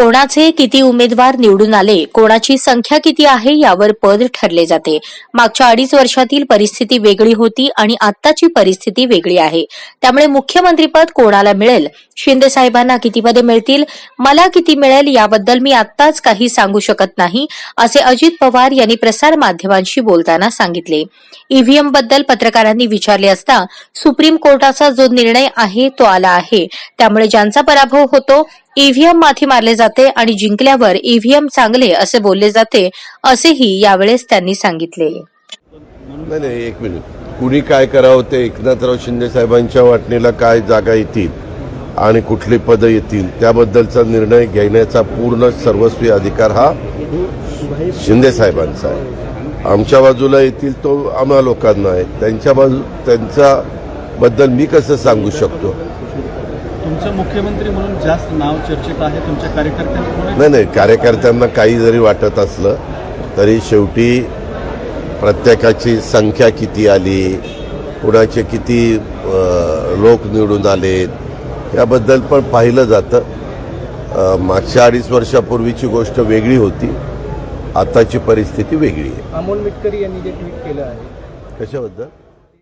कोणाचे किती उमेदवार निवडून आले कोणाची संख्या किती आहे यावर पद ठरले जाते. मागच्या अडीच वर्षातील परिस्थिती वेगळी होती आणि आत्ताची परिस्थिती वेगळी आहे. त्यामुळे मुख्यमंत्रीपद कोणाला मिळेल? शिंदे साहेबांना किती पदे मिळतील? मला किती मिळेल याबद्दल मी आत्ताच काही सांगू शकत नाही असे अजित पवार यांनी प्रसार माध्यमांशी बोलताना सांगितले. ईव्हीएमबद्दल पत्रकारांनी विचारले असता सुप्रीम कोर्टाचा जो निर्णय आहे तो आला आहे. त्यामुळे ज्यांचा पराभव होतो ईव्हीएम माथी मारले जाते आणि जिंकल्यावर ईव्हीएम चांगले असे बोलले जाते असेही यावेळेस त्यांनी सांगितले. नाही नाही एक मिनिट कुणी काय करावं ते एकनाथराव शिंदे साहेबांच्या वाटणीला काय जागा येतील आणि कुठली पदं येतील त्याबद्दलचा निर्णय घेण्याचा पूर्ण सर्वस्वी अधिकार हा शिंदे साहेबांचा आहे. आमच्या बाजूला येतील तो आम्हा लोकांना आहे. त्यांच्या बाजू त्यांच्या बद्दल मी कसं सांगू शकतो? तुमचं मुख्यमंत्री म्हणून जास्त नाव चर्चेत आहे तुमच्या कार्यकर्त्यांमुळे नाही नाही कार्यकर्त्यांना काही जरी वाटत असलं तरी शेवटी प्रत्येकाची संख्या किती आली कुणाचे किती लोक निवडून आलेत याबद्दल पण पाहिलं जातं. मागच्या अडीच वर्षापूर्वीची गोष्ट वेगळी होती आताची परिस्थिती वेगळी आहे. अमोल मिटकरी यांनी जे ट्विट केलं आहे. कशाबद्दल?